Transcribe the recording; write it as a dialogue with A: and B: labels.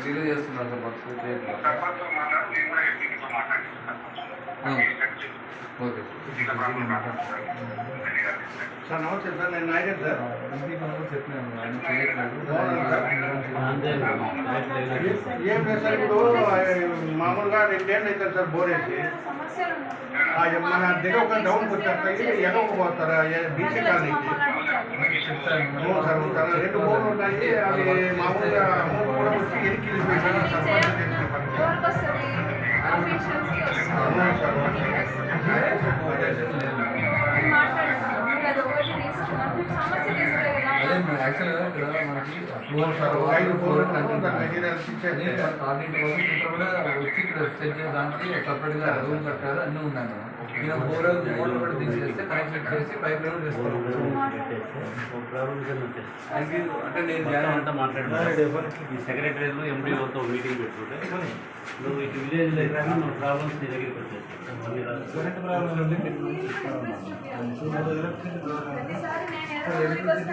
A: Continue చేస్తున్నారు sir మాకు పూర్తి ఓకే సార్ నమస్తే సార్ నేను నాయకన్ సార్ ఎంపీ మనం
B: చెప్పినాను ఆయన చేయట్లేదు
A: ఏం లేదు సార్ ఇప్పుడు మామూలుగా రెండేళ్ళు అవుతారు సార్ బోర్ వేసి మన దగ్గర ఒక డౌన్కి వచ్చారు ఎగవకపోతారా బీసీ కాలనీకి రెండు బోర్లు ఉన్నాయి. అవి మామూలుగా మూడు కూడా వచ్చి ఎనికి వెళ్ళిపోయినా
C: కదా
B: యాక్చువల్గా ఇక్కడ మనకి
A: అవును సార్ ఐదు బోర్లు ఉన్నాయి దాని మెటీరియల్స్ ఇచ్చేస్తే
B: ఆడిట్ వాళ్ళు ఇక్కడ కూడా వచ్చి ఇక్కడ సెట్ చేయడానికి సపరేట్గా రూమ్ కట్టారు అన్నీ ఉన్నాను. నేను బోర్ మోటార్ కూడా తీసేస్తే కనెక్షన్ చేసి పైప్ లైన్ చేసుకోవాలి అది అంటే నేను
D: అంతా మాట్లాడుతున్నాను ఈ సెక్రటరీలు ఎంపీఓతో మీటింగ్ పెట్టుకుంటే నువ్వు ఇటు విలేజ్ దగ్గర మన ప్రాబ్లమ్స్ నీ దగ్గరికి వచ్చేస్తాయి.
A: I think it's.